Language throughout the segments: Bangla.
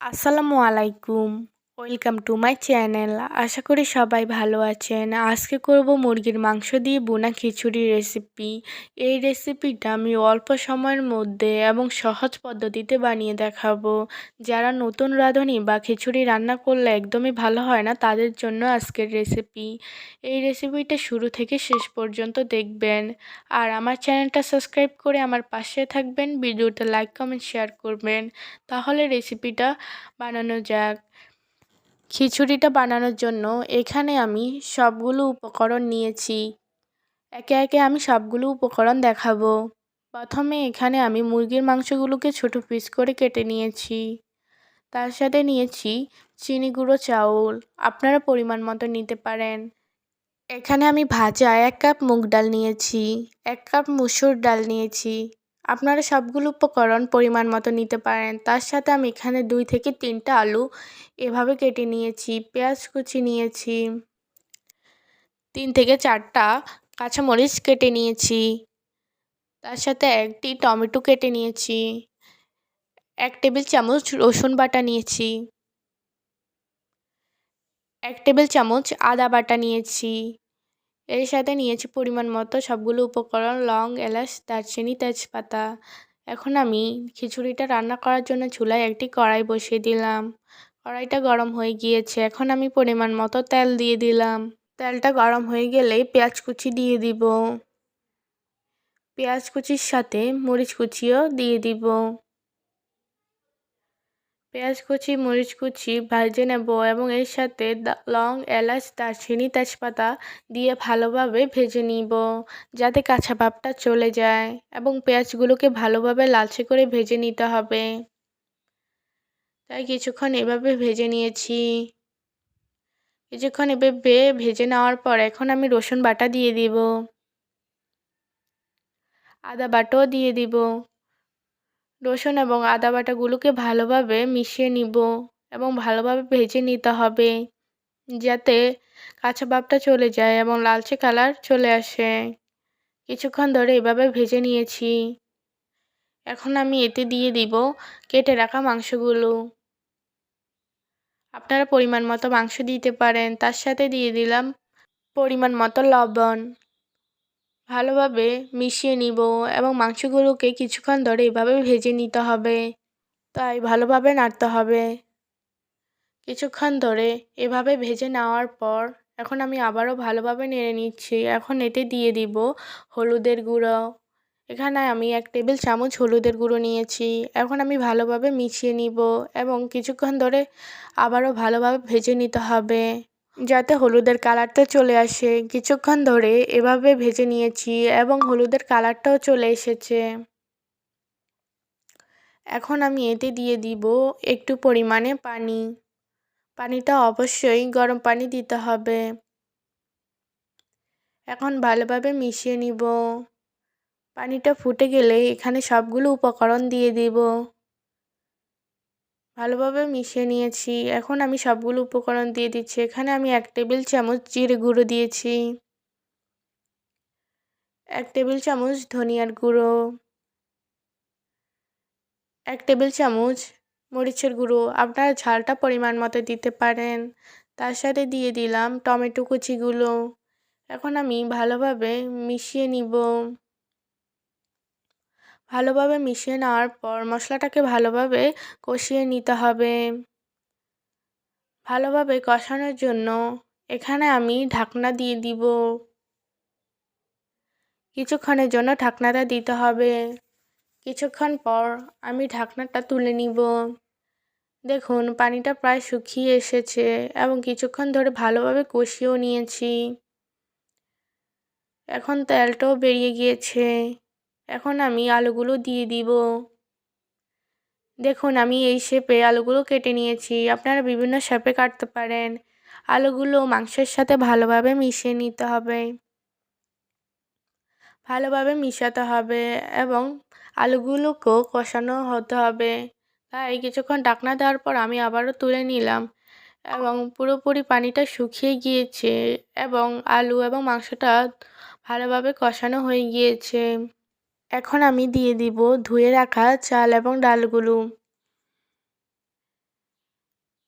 আসসালামু আলাইকুম। ওয়েলকাম টু মাই চ্যানেল আশা করি সবাই ভালো আছেন। আজকে করব মুরগির মাংস দিয়ে বোনা খিচুড়ি রেসিপি এই রেসিপিটা আমি অল্প সময়ের মধ্যে এবং সহজ পদ্ধতিতে বানিয়ে দেখাবো। যারা নতুন রাঁধুনি বা খিচুড়ি রান্না করলে একদমই ভালো হয় না, তাদের জন্য আজকের রেসিপি এই রেসিপিটা শুরু থেকে শেষ পর্যন্ত দেখবেন। আর আমার চ্যানেলটা সাবস্ক্রাইব করে আমার পাশে থাকবেন। ভিডিওটা লাইক কমেন্ট শেয়ার করবেন। তাহলে রেসিপিটা বানানো যাক। খিচুড়িটা বানানোর জন্য এখানে আমি সবগুলো উপকরণ নিয়েছি। একে একে আমি সবগুলো উপকরণ দেখাবো। প্রথমে এখানে আমি মুরগির মাংসগুলোকে ছোট পিস করে কেটে নিয়েছি। তার সাথে নিয়েছি চিনি গুঁড়ো চাউল। আপনারা পরিমাণ মতো নিতে পারেন। এখানে আমি ভাজা এক কাপ মুগ ডাল নিয়েছি, এক কাপ মুসুর ডাল নিয়েছি আপনারা সবগুলো উপকরণ পরিমাণ মতো নিতে পারেন। তার সাথে আমি এখানে দুই থেকে তিনটা আলু এভাবে কেটে নিয়েছি, পেঁয়াজ কুচি নিয়েছি, তিন থেকে চারটা কাঁচামরিচ কেটে নিয়েছি, তার সাথে একটি টমেটো কেটে নিয়েছি, এক টেবিল চামচ রসুন বাটা নিয়েছি, এক টেবিল চামচ আদা বাটা নিয়েছি এর সাথে নিয়েছি পরিমাণ মতো সবগুলো উপকরণ, লং, এলাচ, দারচিনি, তেজপাতা। এখন আমি খিচুড়িটা রান্না করার জন্য চুলায় একটি কড়াই বসিয়ে দিলাম। কড়াইটা গরম হয়ে গিয়েছে। এখন আমি পরিমাণ মতো তেল দিয়ে দিলাম। তেলটা গরম হয়ে গেলে পেঁয়াজ কুচি দিয়ে দিব। পেঁয়াজ কুচির সাথে মরিচ কুচিও দিয়ে দিব। পেঁয়াজ কুচি, মরিচ কুচি, ভাজে নেব এবং এর সাথে লং, এলাচ, দারচিনি, তেজপাতা দিয়ে ভালোভাবে ভেজে নিব যাতে কাঁচা ভাবটা চলে যায় এবং পেঁয়াজগুলোকে ভালোভাবে লালচে করে ভেজে নিতে হবে। তাই কিছুক্ষণ এভাবে ভেজে নিয়েছি। কিছুক্ষণ এভাবে ভেজে নেওয়ার পর এখন আমি রসুন বাটা দিয়ে দিব। আদা বাটাও দিয়ে দিব। রসুন এবং আদা বাটাগুলোকে ভালোভাবে মিশিয়ে নিব এবং ভালোভাবে ভেজে নিতে হবে যাতে কাঁচা ভাবটা চলে যায় এবং লালচে কালার চলে আসে। কিছুক্ষণ ধরে এভাবে ভেজে নিয়েছি। এখন আমি এতে দিয়ে দিব কেটে রাখা মাংসগুলো। আপনারা পরিমাণ মতো মাংস দিতে পারেন, তার সাথে দিয়ে দিলাম পরিমাণ মতো লবণ। ভালোভাবে মিশিয়ে নিব এবং মাংসগুলোকে কিছুক্ষণ ধরে এভাবে ভেজে নিতে হবে। তাই ভালোভাবে নাড়তে হবে। কিছুক্ষণ ধরে এভাবে ভেজে নেওয়ার পর এখন আমি আবারও ভালোভাবে নেড়ে নিচ্ছি। এখন এতে দিয়ে দিব হলুদের গুঁড়ো। এখানে আমি এক টেবিল চামচ হলুদের গুঁড়ো নিয়েছি। এখন আমি ভালোভাবে মিশিয়ে নিব এবং কিছুক্ষণ ধরে আবারও ভালোভাবে ভেজে নিতে হবে। যাতে হলুদের কালারটা চলে আসে। কিছুক্ষণ ধরে এভাবে ভেজে নিয়েছি এবং হলুদের কালারটাও চলে এসেছে। এখন আমি এতে দিয়ে দিব একটু পরিমাণে পানি। পানিটা অবশ্যই গরম পানি দিতে হবে। এখন ভালোভাবে মিশিয়ে নিব। পানিটা ফুটে গেলে এখানে সবগুলো উপকরণ দিয়ে দিব। ভালোভাবে মিশিয়ে নিয়েছি। এখন আমি সবগুলো উপকরণ দিয়ে দিচ্ছি। এখানে আমি এক টেবিল চামচ জিরে গুঁড়ো দিয়েছি। এক টেবিল চামচ ধনিয়ার গুঁড়ো। এক টেবিল চামচ মরিচের গুঁড়ো। আপনারা ঝালটা পরিমাণ মতো দিতে পারেন। তার সাথে দিয়ে দিলাম টমেটো কুচিগুলো। এখন আমি ভালোভাবে মিশিয়ে নিব। ভালোভাবে মিশিয়ে নেওয়ার পর মশলাটাকে ভালোভাবে কষিয়ে নিতে হবে। ভালোভাবে কষানোর জন্য এখানে আমি ঢাকনা দিয়ে দিব। কিছুক্ষণের জন্য ঢাকনাটা দিতে হবে। কিছুক্ষণ পর আমি ঢাকনাটা তুলে নিব। দেখুন, পানিটা প্রায় শুকিয়ে এসেছে এবং কিছুক্ষণ ধরে ভালোভাবে কষিয়েও নিয়েছি। এখন তেলটাও বেরিয়ে গিয়েছে। এখন আমি আলুগুলো দিয়ে দিব। দেখুন, আমি এই শেপে আলুগুলো কেটে নিয়েছি। আপনারা বিভিন্ন শেপে কাটতে পারেন। আলুগুলো মাংসের সাথে ভালোভাবে মিশিয়ে নিতে হবে। ভালোভাবে মিশাতে হবে এবং আলুগুলোকেও কষানো হতে হবে। তাই কিছুক্ষণ ডাকনা দেওয়ার পর আমি আবারও তুলে নিলাম এবং পুরোপুরি পানিটা শুকিয়ে গিয়েছে এবং আলু এবং মাংসটা ভালোভাবে কষানো হয়ে গিয়েছে। এখন আমি দিয়ে দিব ধুয়ে রাখা চাল এবং ডালগুলো।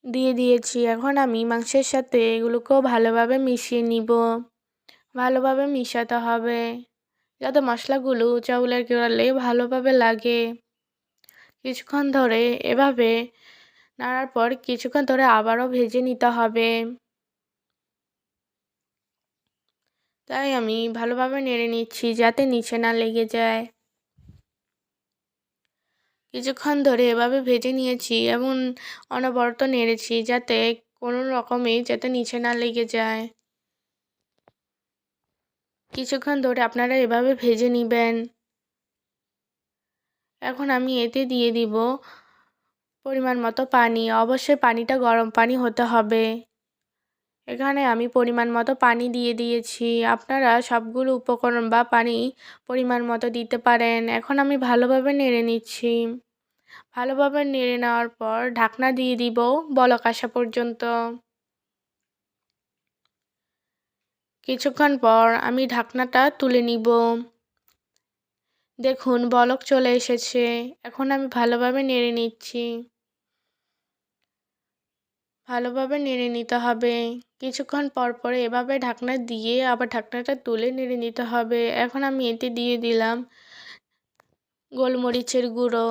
দিয়ে দিয়েছি। এখন আমি মাংসের সাথে এগুলোকেও ভালোভাবে মিশিয়ে নিব। ভালোভাবে মিশাতে হবে। যাতে মশলাগুলো চাউলের কেরালে ভালোভাবে লাগে। কিছুক্ষণ ধরে এভাবে নাড়ার পর কিছুক্ষণ ধরে আবারও ভেজে নিতে হবে। তাই আমি ভালোভাবে নেড়ে নিচ্ছি যাতে নিচে না লেগে যায়। কিছুক্ষণ ধরে এভাবে ভেজে নিয়েছি এবং অনবরত নেড়েছি যাতে কোনো রকমে যাতে নিচে না লেগে যায়। কিছুক্ষণ ধরে আপনারা এভাবে ভেজে নেবেন। এখন আমি এতে দিয়ে দিব পরিমাণ মতো পানি। অবশ্যই পানিটা গরম পানি হতে হবে। এখানে আমি পরিমাণ মতো পানি দিয়ে দিয়েছি। আপনারা সবগুলো উপকরণ বা পানি পরিমাণ মতো দিতে পারেন। এখন আমি ভালোভাবে নেড়ে নিচ্ছি। ভালোভাবে নেড়ে নেওয়ার পর ঢাকনা দিয়ে দিব বলক আসা পর্যন্ত। কিছুক্ষণ পর আমি ঢাকনাটা তুলে নিব। দেখুন, বলক চলে এসেছে। এখন আমি ভালোভাবে নেড়ে নিচ্ছি। ভালোভাবে নেড়ে নিতে হবে। কিছুক্ষণ পর পর এভাবে ঢাকনা দিয়ে আবার ঢাকনাটা তুলে নেড়ে নিতে হবে। এখন আমি এতে দিয়ে দিলাম গোলমরিচের গুঁড়ো।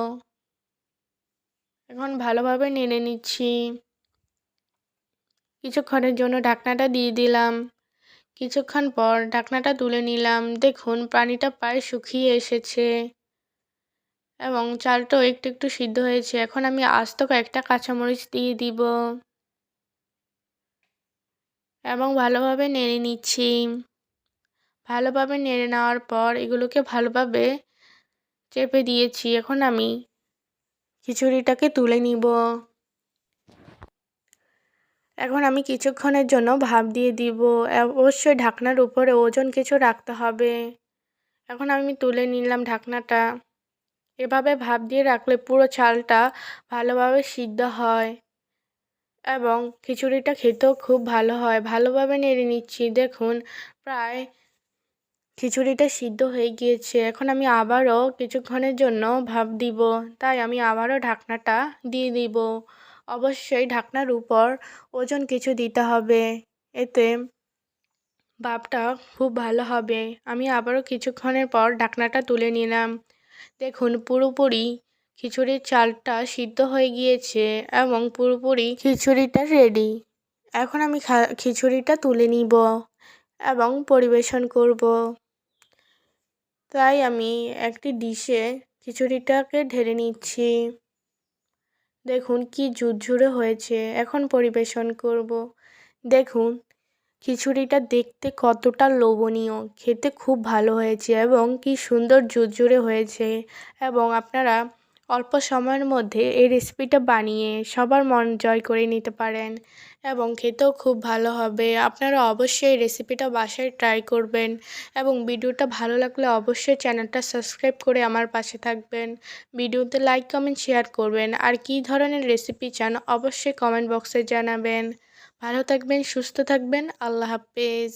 এখন ভালোভাবে নেড়ে নিচ্ছি। কিছুক্ষণের জন্য ঢাকনাটা দিয়ে দিলাম। কিছুক্ষণ পর ঢাকনাটা তুলে নিলাম। দেখুন, পানিটা প্রায় শুকিয়ে এসেছে এবং চালটাও একটু একটু সিদ্ধ হয়েছে। এখন আমি আস্ত কয়েকটা কাঁচামরিচ দিয়ে দিব। এবং ভালোভাবে নেড়ে নিচ্ছি। ভালোভাবে নেড়ে নেওয়ার পর এগুলোকে ভালোভাবে চেপে দিয়েছি। এখন আমি খিচুড়িটাকে তুলে নিব। এখন আমি কিছুক্ষণের জন্য ভাপ দিয়ে দিব। অবশ্যই ঢাকনার উপরে ওজন কিছু রাখতে হবে। এখন আমি তুলে নিলাম ঢাকনাটা। এভাবে ভাপ দিয়ে রাখলে পুরো চালটা ভালোভাবে সিদ্ধ হয়। এবং খিচুড়িটা খেতেও খুব ভালো হয়। ভালোভাবে নেড়ে নিচ্ছি। দেখুন, প্রায় খিচুড়িটা সিদ্ধ হয়ে গিয়েছে। এখন আমি আবারও কিছুক্ষণের জন্য ভাপ দিব। তাই আমি আবারও ঢাকনাটা দিয়ে দিব। অবশ্যই ঢাকনার উপর ওজন কিছু দিতে হবে। এতে ভাপটা খুব ভালো হবে। আমি আবারও কিছুক্ষণের পর ঢাকনাটা তুলে নিলাম। দেখুন, পুরোপুরি খিচুড়ির চালটা সিদ্ধ হয়ে গিয়েছে এবং পুরোপুরি খিচুড়িটা রেডি এখন আমি খিচুড়িটা তুলে নিব এবং পরিবেশন করব। তাই আমি একটি ডিশে খিচুড়িটাকে ঢেলে নিচ্ছি। দেখুন কি ঝুরঝুরে হয়েছে। এখন পরিবেশন করব। দেখুন, খিচুড়িটা দেখতে কতটা লোভনীয়। খেতে খুব ভালো হয়েছে এবং কি সুন্দর ঝুরঝুরে হয়েছে। এবং আপনারা অল্প সময়ের মধ্যে এই রেসিপিটা বানিয়ে সবার মন জয় করে নিতে পারেন এবং খেতেও খুব ভালো হবে। আপনারা অবশ্যই এই রেসিপিটা বাসায় ট্রাই করবেন এবং ভিডিওটা ভালো লাগলে অবশ্যই চ্যানেলটা সাবস্ক্রাইব করে আমার পাশে থাকবেন। ভিডিওতে লাইক কমেন্ট শেয়ার করবেন। আর কী ধরনের রেসিপি চান অবশ্যই কমেন্ট বক্সে জানাবেন। ভালো থাকবেন, সুস্থ থাকবেন। আল্লাহ হাফেজ।